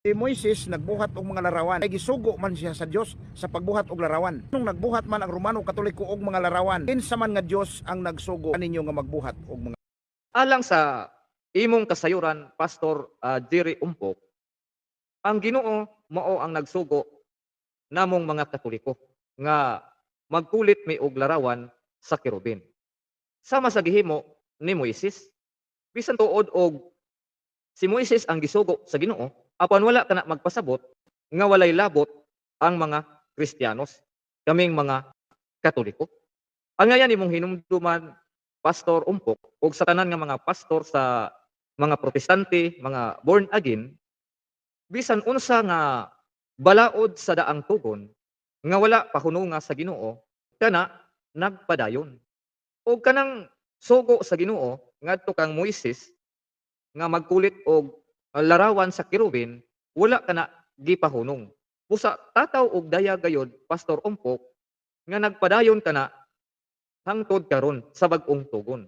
Si Moises nagbuhat og mga larawan. Ay gisugo man siya sa Dios sa pagbuhat og larawan. Nung nagbuhat man ang Romano Katoliko og mga larawan, kinsa man nga Dios ang nagsugo kaninyo nga magbuhat og mga Alang sa imong kasayuran, Pastor ah, Jerry Umpok, ang Ginoo mao ang nagsugo namong mga Katoliko nga magkulit may og larawan sa kerubin. Sama sa gihimo ni Moises, bisan tuod og si Moises ang gisugo sa Ginoo, apan wala kana magpasabot nga walay labot ang mga Kristiyanos, kaming mga Katoliko. Ang ngayon imong hinumduman pastor umpok ug sa tanan nga mga pastor sa mga protestante, mga born again, bisan unsa nga balaod sa daang tugon nga wala pahununga sa Ginoo kana nagpadayon. O kanang sugo sa Ginoo ngadto kang Moises nga magkulit og larawan sa kirubin wala kana gipahunong. Busa tataw og daya gayod pastor umpok nga nagpadayon kana hangtod karon sa bag-ong tugon.